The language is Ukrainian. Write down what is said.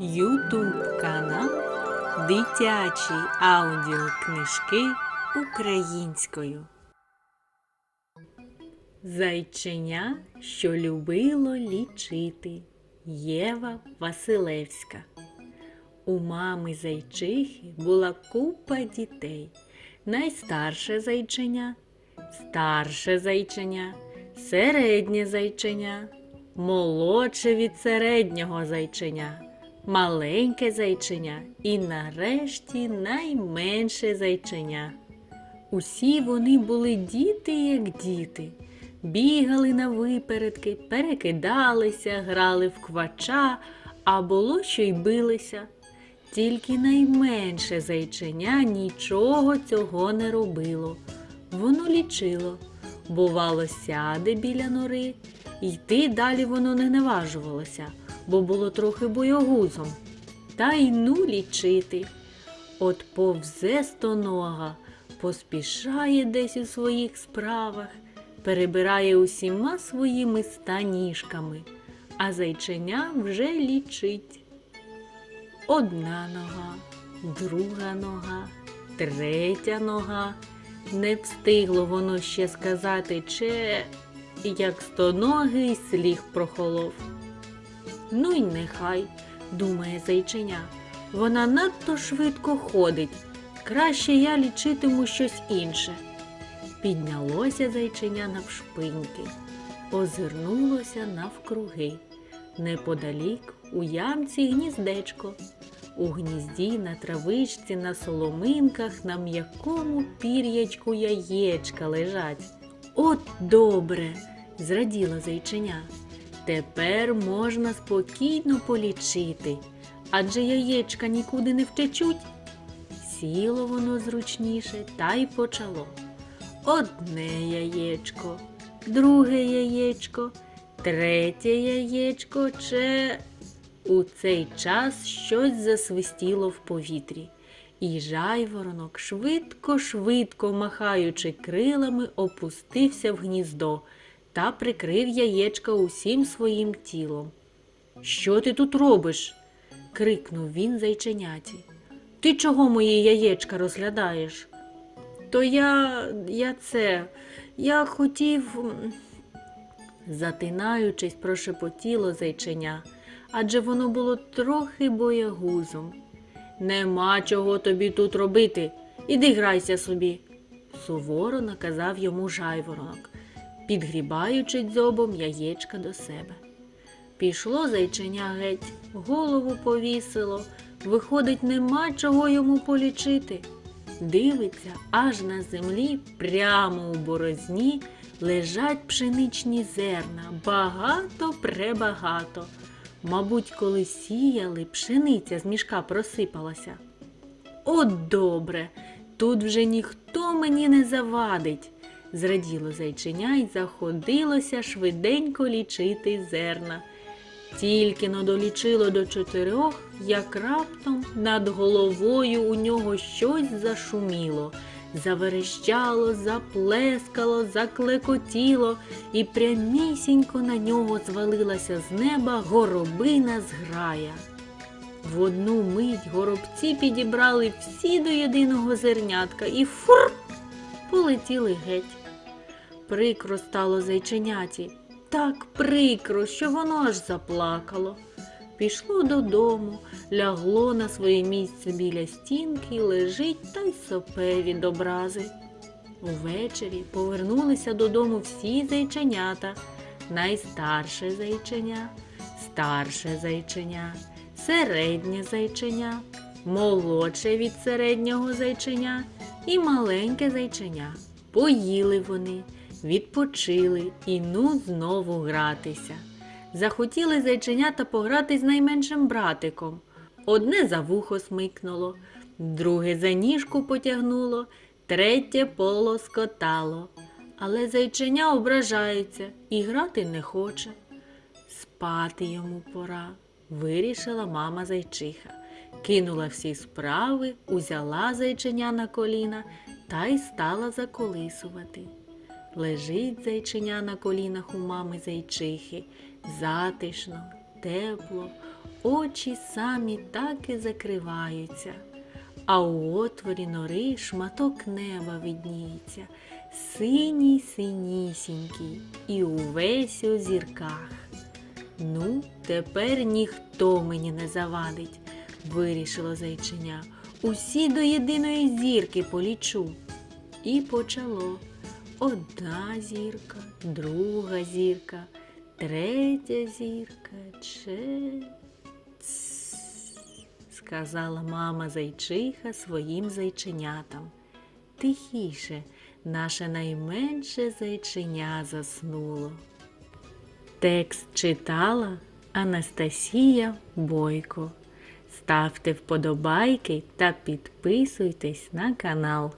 Ютуб канал Дитячі аудіокнижки українською. Зайченя, що любило лічити. Єва Василевська. У мами зайчихи була купа дітей. Найстарше зайченя, старше зайченя, середнє зайченя, молодше від середнього зайченя, маленьке зайченя і нарешті найменше зайченя. Усі вони були діти, як діти. Бігали на випередки, перекидалися, грали в квача, а було, що й билися. Тільки найменше зайченя нічого цього не робило. Воно лічило. Бувало, сяде біля нори, йти далі воно не наважувалося, бо було трохи боягузом. Та й ну лічити. От повзе стонога, поспішає десь у своїх справах, перебирає усіма своїми ста ніжками, а зайченя вже лічить. Одна нога, друга нога, третя нога. Не встигло воно ще сказати че, як стоногий сліг прохолов. Ну й нехай, думає зайченя, вона надто швидко ходить. Краще я лічитиму щось інше. Піднялося зайченя навшпиньки, озирнулося навкруги. Неподалік у ямці гніздечко. У гнізді на травичці, на соломинках, на м'якому пір'ячку яєчка лежать. От добре, зраділа зайченя. Тепер можна спокійно полічити, адже яєчка нікуди не втечуть. Сіло воно зручніше та й почало. Одне яєчко, друге яєчко, третє яєчко че. У цей час щось засвистіло в повітрі, і жайворонок, швидко-швидко махаючи крилами, опустився в гніздо та прикрив яєчка усім своїм тілом. Що ти тут робиш? крикнув він зайченяті. Ти чого мої яєчка розглядаєш? То я, я це, я хотів, затинаючись, прошепотіло зайченя адже воно було трохи боягузом. Нема чого тобі тут робити. Іди грайся собі, суворо наказав йому жайворонок, підгрібаючи дзьобом яєчка до себе. Пішло зайченя геть, голову повісило, виходить, нема чого йому полічити. Дивиться, аж на землі, прямо у борозні, лежать пшеничні зерна, багато пребагато. Мабуть, коли сіяли, пшениця з мішка просипалася. От добре, тут вже ніхто мені не завадить, зраділо зайченя й заходилося швиденько лічити зерна. Тільки но долічило до чотирьох, як раптом над головою у нього щось зашуміло, заверещало, заплескало, заклекотіло, і прямісінько на нього звалилася з неба горобина зграя. В одну мить горобці підібрали всі до єдиного зернятка і фур полетіли геть. Прикро стало зайченяті, так прикро, що воно аж заплакало. Пішло додому, лягло на своє місце біля стінки, лежить та й сопе від образи. Увечері повернулися додому всі зайченята, найстарше зайченя, старше зайченя, середнє зайченя, молодше від середнього зайченя і маленьке зайченя. Поїли вони, відпочили і ну знову гратися. Захотіли зайченята пограти з найменшим братиком. Одне за вухо смикнуло, друге за ніжку потягнуло, третє полоскотало. Але зайченя ображається і грати не хоче. Спати йому пора, вирішила мама зайчиха. Кинула всі справи, узяла зайченя на коліна та й стала заколисувати. Лежить зайченя на колінах у мами зайчихи, затишно, тепло, очі самі так і закриваються, а у отворі нори шматок неба видніється, синій синісінький і увесь у зірках. Ну, тепер ніхто мені не завадить, вирішило зайчиня. Усі до єдиної зірки полічу. І почало. Одна зірка, друга зірка, третя зірка, че. Сказала мама зайчиха своїм зайченятам. Тихіше, наше найменше зайченя заснуло. Текст читала Анастасія Бойко. Ставте вподобайки та підписуйтесь на канал.